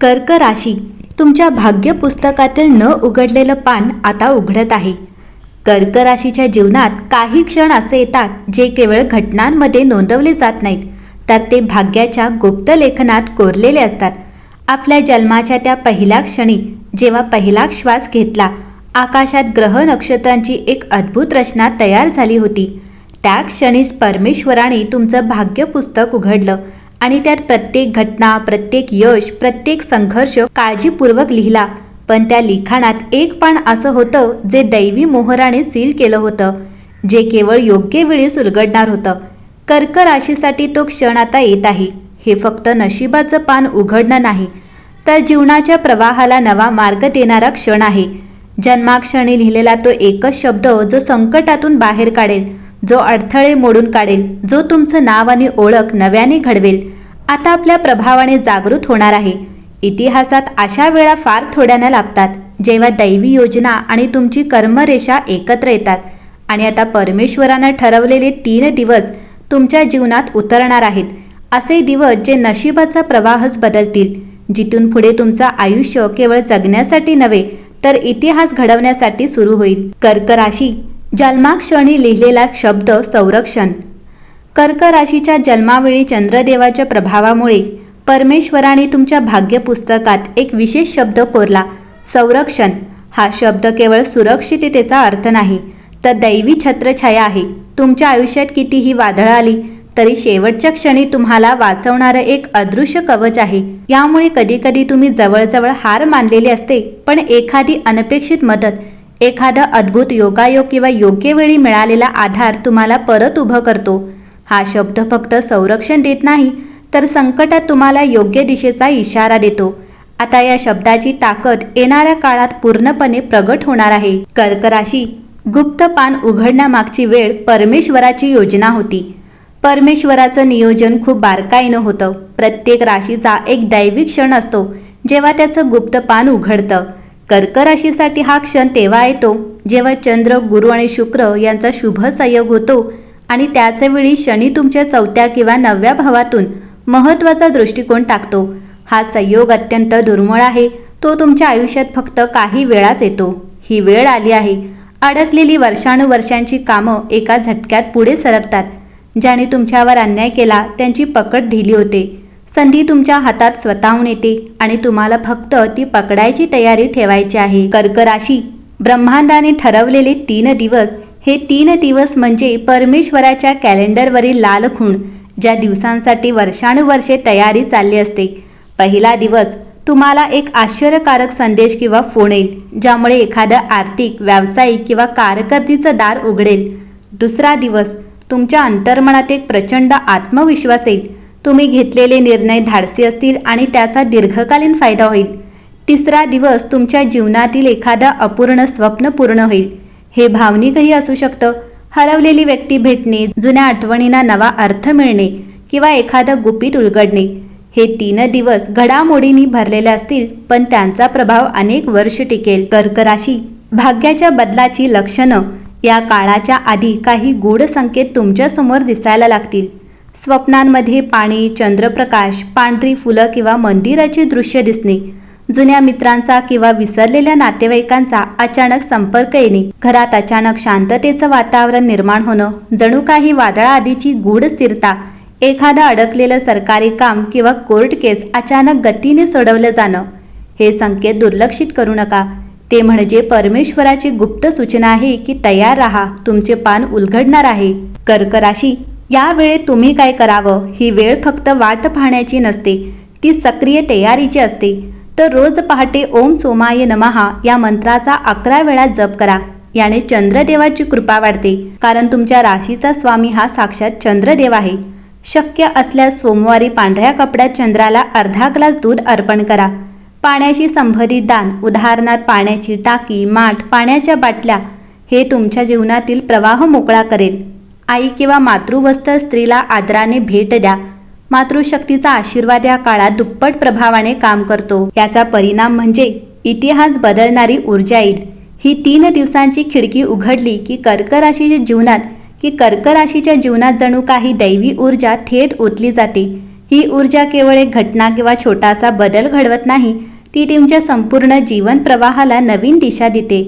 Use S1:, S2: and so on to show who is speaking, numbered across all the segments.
S1: कर्क राशी तुमच्या भाग्य पुस्तकातील न उघडलेलं पान आता उघडत आहे. कर्क राशीच्या जीवनात काही क्षण असे येतात जे केवळ घटनांमध्ये नोंदवले जात नाहीत तर ते भाग्याच्या गुप्त लेखनात कोरलेले असतात. आपल्या जन्माच्या त्या पहिल्या क्षणी जेव्हा पहिला श्वास घेतला आकाशात ग्रह नक्षत्रांची एक अद्भुत रचना तयार झाली होती. त्या क्षणीच परमेश्वराने तुमचं भाग्य पुस्तक उघडलं आणि त्यात प्रत्येक घटना प्रत्येक यश प्रत्येक संघर्ष काळजीपूर्वक लिहिला. पण त्या लिखाणात एक पान असं होतं जे दैवी मोहराने सील केलं होतं जे केवळ योग्य वेळी उलगडणार होतं. कर्क राशीसाठी तो क्षण आता येत आहे. हे फक्त नशिबाचं पान उघडणं नाही तर जीवनाच्या प्रवाहाला नवा मार्ग देणारा क्षण आहे. जन्माक्षणी लिहिलेला तो एकच शब्द जो संकटातून बाहेर काढेल. जो अडथळे मोडून काढेल जो तुमचं नाव आणि ओळख नव्याने घडवेल आता आपल्या प्रभावाने जागृत होणार आहे. इतिहासात अशा वेळा फार थोड्यानं लाभतात जेव्हा दैवी योजना आणि तुमची कर्मरेषा एकत्र येतात. आणि आता परमेश्वरानं ठरवलेले तीन दिवस तुमच्या जीवनात उतरणार आहेत. असे दिवस जे नशिबाचा प्रवाहच बदलतील. जिथून पुढे तुमचं आयुष्य केवळ जगण्यासाठी नव्हे तर इतिहास घडवण्यासाठी सुरू होईल. कर्क राशी जन्माक्षणी लिहिलेला शब्द संरक्षण. कर्क राशीच्या जन्मावेळी चंद्रदेवाच्या प्रभावामुळे परमेश्वराने तुमच्या भाग्यपुस्तकात एक विशेष शब्द कोरला संरक्षण. हा शब्द केवळ सुरक्षिततेचा अर्थ नाही तर दैवी छत्रछाया आहे. तुमच्या आयुष्यात कितीही वादळं आली तरी शेवटच्या क्षणी तुम्हाला वाचवणारं एक अदृश्य कवच आहे. यामुळे कधीकधी तुम्ही जवळजवळ हार मानलेली असते पण एखादी अनपेक्षित मदत एखादा अद्भुत योगायोग किंवा योग्य वेळी मिळालेला आधार तुम्हाला परत उभं करतो. हा शब्द फक्त संरक्षण देत नाही तर संकटात तुम्हाला योग्य दिशेचा इशारा देतो. आता या शब्दाची ताकद येणाऱ्या काळात पूर्णपणे प्रगट होणार आहे. कर्क राशी गुप्त पान उघडण्यामागची वेळ परमेश्वराची योजना होती. परमेश्वराचं नियोजन खूप बारकाईनं होतं. प्रत्येक राशीचा एक दैविक क्षण असतो जेव्हा त्याचं गुप्त पान उघडतं. कर्क राशीसाठी हा क्षण तेव्हा येतो जेव्हा चंद्र गुरु आणि शुक्र यांचा शुभ संयोग होतो आणि त्याच वेळी शनी तुमच्या चौथ्या किंवा नवव्या भावातून महत्त्वाचा दृष्टिकोन टाकतो. हा संयोग अत्यंत दुर्मिळ आहे. तो तुमच्या आयुष्यात फक्त काही वेळाच येतो. ही वेळ आली आहे. अडकलेली वर्षानुवर्षांची कामं एका झटक्यात पुढे सरकतात. ज्याने तुमच्यावर अन्याय केला त्यांची पकड ढिली होते. संधी तुमच्या हातात स्वतःहून येते आणि तुम्हाला फक्त ती पकडायची तयारी ठेवायची आहे. कर्क राशी ब्रह्मांडाने ठरवलेले तीन दिवस हे तीन दिवस म्हणजे परमेश्वराच्या कॅलेंडरवरील लाल खूण ज्या दिवसांसाठी वर्षानुवर्षे तयारी चालली असते. पहिला दिवस तुम्हाला एक आश्चर्यकारक संदेश किंवा फोन येईल ज्यामुळे एखादं आर्थिक व्यावसायिक किंवा कारकिर्दीचं दार उघडेल. दुसरा दिवस तुमच्या अंतर्मनात एक प्रचंड आत्मविश्वास येईल तुम्ही घेतलेले निर्णय धाडसी असतील आणि त्याचा दीर्घकालीन फायदा होईल. तिसरा दिवस तुमच्या जीवनातील एखादं अपूर्ण स्वप्न पूर्ण होईल. हे भावनिकही असू शकतं. हरवलेली व्यक्ती भेटणे जुन्या आठवणींना नवा अर्थ मिळणे किंवा एखादं गुपित उलगडणे हे तीन दिवस घडामोडींनी भरलेले असतील पण त्यांचा प्रभाव अनेक वर्ष टिकेल. कर्क राशी भाग्याच्या बदलाची लक्षणं या काळाच्या आधी काही गूढ संकेत तुमच्यासमोर दिसायला लागतील. स्वप्नांमध्ये पाणी चंद्रप्रकाश पांढरी फुलं किंवा मंदिराचे दृश्य दिसणे. जुन्या मित्रांचा किंवा विसरलेल्या नातेवाईकांचा अचानक संपर्क येणे. घरात अचानक शांततेचं वातावरण निर्माण होणं. जणू काही वादळाआधीची गूढ स्थिरता. एखादं अडकलेलं सरकारी काम किंवा कोर्ट केस अचानक गतीने सोडवलं जाणं. हे संकेत दुर्लक्षित करू नका. ते म्हणजे परमेश्वराची गुप्त सूचना आहे की तयार राहा. तुमचे पान उलगडणार आहे. कर्क राशी या वेळेत तुम्ही काय करावं? ही वेळ फक्त वाट पाहण्याची नसते. ती सक्रिय तयारीची असते. तर रोज पहाटे ओम सोमाय नमहा या मंत्राचा अकरा वेळा जप करा. याने चंद्रदेवाची कृपा वाढते. कारण तुमच्या राशीचा स्वामी हा साक्षात चंद्रदेव आहे. शक्य असल्यास सोमवारी पांढऱ्या कपड्यात चंद्राला अर्धा ग्लास दूध अर्पण करा. पाण्याशी संबंधित दान उदाहरणार्थ पाण्याची टाकी माठ पाण्याच्या बाटल्या हे तुमच्या जीवनातील प्रवाह मोकळा करेल. आई किंवा मातृवस्त्र स्त्रीला आदराने भेट द्या. मातृशक्तीचा आशीर्वाद या काळात दुप्पट प्रभावाने काम करतो. याचा परिणाम म्हणजे इतिहास बदलणारी ऊर्जा येईल. ही तीन दिवसांची खिडकी उघडली की कर्क राशीच्या जीवनात की कर्क राशीच्या जीवनात जणू काही दैवी ऊर्जा थेट ओतली जाते. ही ऊर्जा केवळ एक घटना किंवा छोटासा बदल घडवत नाही ती तुमच्या संपूर्ण जीवन प्रवाहाला नवीन दिशा देते.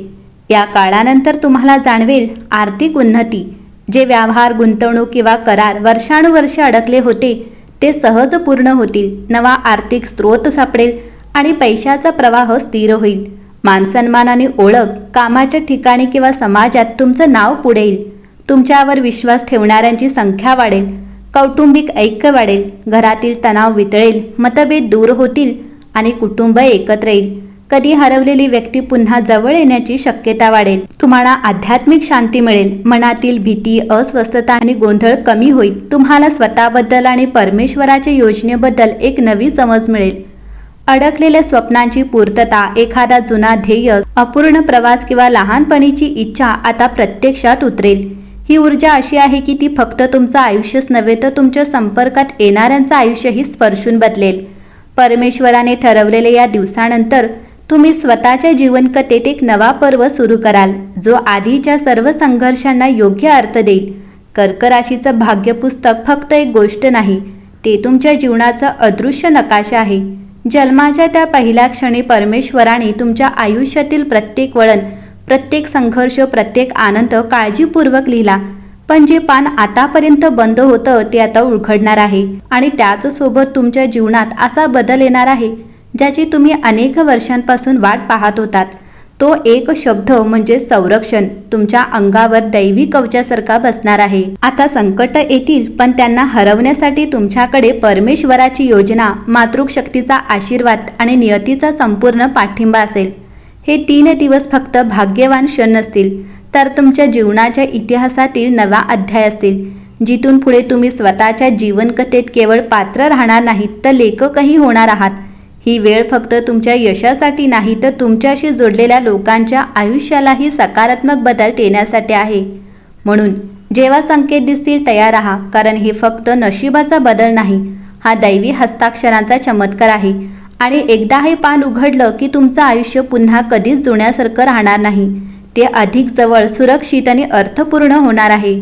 S1: या काळानंतर तुम्हाला जाणवेल आर्थिक उन्नती. जे व्यवहार गुंतवणूक किंवा करार वर्षानुवर्ष अडकले होते ते सहज पूर्ण होतील. नवा आर्थिक स्रोत सापडेल आणि पैशाचा प्रवाह स्थिर होईल. मानसन्मान आणि ओळख कामाच्या ठिकाणी किंवा समाजात तुमचं नाव पुढे येईल. तुमच्यावर विश्वास ठेवणाऱ्यांची संख्या वाढेल. कौटुंबिक ऐक्य वाढेल. घरातील तणाव वितळेल. मतभेद दूर होतील आणि कुटुंब एकत्र येईल. कधी हरवलेली व्यक्ती पुन्हा जवळ येण्याची शक्यता वाढेल. तुम्हाला आध्यात्मिक शांती मिळेल. मनातील भीती अस्वस्थता आणि गोंधळ कमी होईल. तुम्हाला स्वतःबद्दल आणि परमेश्वराच्या योजनेबद्दल एक नवी समज मिळेल. अडकलेल्या स्वप्नांची पूर्तता एखादा जुना ध्येय अपूर्ण प्रवास किंवा लहानपणीची इच्छा आता प्रत्यक्षात उतरेल. ही ऊर्जा अशी आहे की ती फक्त तुमचं आयुष्यच नव्हे तर तुमच्या संपर्कात येणाऱ्यांचं आयुष्यही स्पर्शून बदलेल. परमेश्वराने ठरवलेल्या या दिवसानंतर तुम्ही स्वतःच्या जीवनकथेत एक नवा पर्व सुरू कराल जो आधीच्या सर्व संघर्षांना योग्य अर्थ देईल. कर्कराशीचं भाग्यपुस्तक फक्त एक गोष्ट नाही ते तुमच्या जीवनाचा अदृश्य नकाशा आहे. जन्माच्या त्या पहिल्या क्षणी परमेश्वराने तुमच्या आयुष्यातील प्रत्येक वळण प्रत्येक संघर्ष प्रत्येक आनंद काळजीपूर्वक लिहिला. पण जे पान आतापर्यंत बंद होतं ते आता उघडणार आहे. आणि त्याचसोबत तुमच्या जीवनात असा बदल येणार आहे ज्याची तुम्ही अनेक वर्षांपासून वाट पाहत होतात. तो एक शब्द म्हणजे संरक्षण. तुमच्या अंगावर दैवी कवचासारखा बसणार आहे. आता संकट येतील पण त्यांना हरवण्यासाठी तुमच्याकडे परमेश्वराची योजना मातृशक्तीचा आशीर्वाद आणि नियतीचा संपूर्ण पाठिंबा असेल. हे तीन दिवस फक्त भाग्यवान क्षण नसतील तर तुमच्या जीवनाच्या इतिहासातील नवा अध्याय असतील. जिथून पुढे तुम्ही स्वतःच्या जीवनकथेत केवळ पात्र राहणार नाहीत तर लेखकही होणार आहात. ही वेळ फक्त तुमच्या यशासाठी नाही तर तुमच्याशी जोडलेल्या लोकांच्या आयुष्यालाही सकारात्मक बदल देण्यासाठी आहे. म्हणून जेव्हा संकेत दिसतील तयार राहा कारण हे फक्त नशिबाचा बदल नाही हा दैवी हस्ताक्षरांचा चमत्कार आहे. आणि एकदा हे पान उघडलं की तुमचं आयुष्य पुन्हा कधीच जुण्यासारखं राहणार नाही. ते अधिक जवळ सुरक्षित आणि अर्थपूर्ण होणार आहे.